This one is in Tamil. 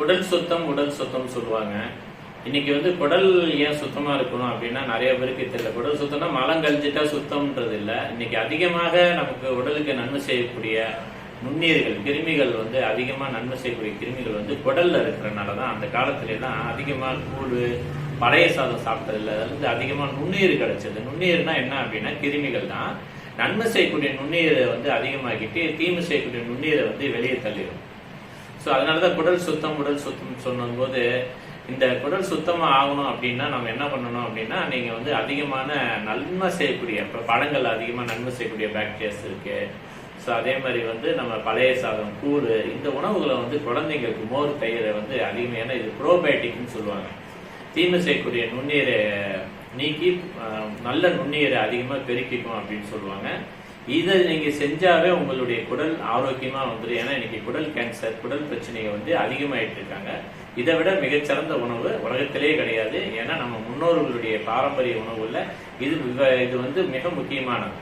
உடல் சுத்தம் உடல் சுத்தம் சொல்லுவாங்க. இன்னைக்கு வந்து குடல் ஏன் சுத்தமா இருக்கணும் அப்படின்னா நிறைய பேருக்கு தெரியல. குடல் சுத்தம்னா மலம் கழிஞ்சிட்டா சுத்தம்ன்றது இல்லை. இன்னைக்கு அதிகமாக நமக்கு உடலுக்கு நன்மை செய்யக்கூடிய நுண்ணீர்கள் கிருமிகள் வந்து அதிகமா நன்மை செய்யக்கூடிய கிருமிகள் வந்து குடல்ல இருக்கிறனால தான் அந்த காலத்துல தான் அதிகமா கூழ் பழைய சாதம் சாப்பிட்டதுல அதுல இருந்து அதிகமா நுண்ணுயிர் கிடைச்சது. நுண்ணுயிர்னா என்ன அப்படின்னா கிருமிகள் தான். நன்மை செய்யக்கூடிய நுண்ணுயிரை வந்து அதிகமாக்கிட்டு தீமை செய்யக்கூடிய நுண்ணுயிரை வந்து வெளியே தள்ளிடும். ஸோ அதனாலதான் குடல் சுத்தம் உடல் சுத்தம் சொன்னபோது இந்த குடல் சுத்தமா ஆகணும் அப்படின்னா நம்ம என்ன பண்ணணும் அப்படின்னா நீங்க வந்து அதிகமான நன்மை செய்யக்கூடிய இப்போ பழங்கள் அதிகமா நன்மை செய்யக்கூடிய பாக்டீரியாஸ் இருக்கு. ஸோ அதே மாதிரி வந்து நம்ம பழைய சாதம் கூழ் இந்த உணவுகளை வந்து குழந்தைங்களுக்கு மோர் தயிரை வந்து அதிகமாக ஏன்னா இது ப்ரோபயோட்டிக்னு சொல்லுவாங்க. தீமை செய்யக்கூடிய நுண்ணீரை நீக்கி நல்ல நுண்ணீரை அதிகமாக பெருக்கிக்கும் அப்படின்னு சொல்லுவாங்க. இதை நீங்க செஞ்சாவே உங்களுடைய குடல் ஆரோக்கியமா வந்துடும் ஏன்னா இன்னைக்கு குடல் கேன்சர் குடல் பிரச்சனையை வந்து அதிகமாயிட்டு இருக்காங்க. இதை விட மிகச்சிறந்த உணவு உலகத்திலே கிடையாது. ஏன்னா நம்ம முன்னோர்களுடைய பாரம்பரிய உணவுல இது இது வந்து மிக முக்கியமானது.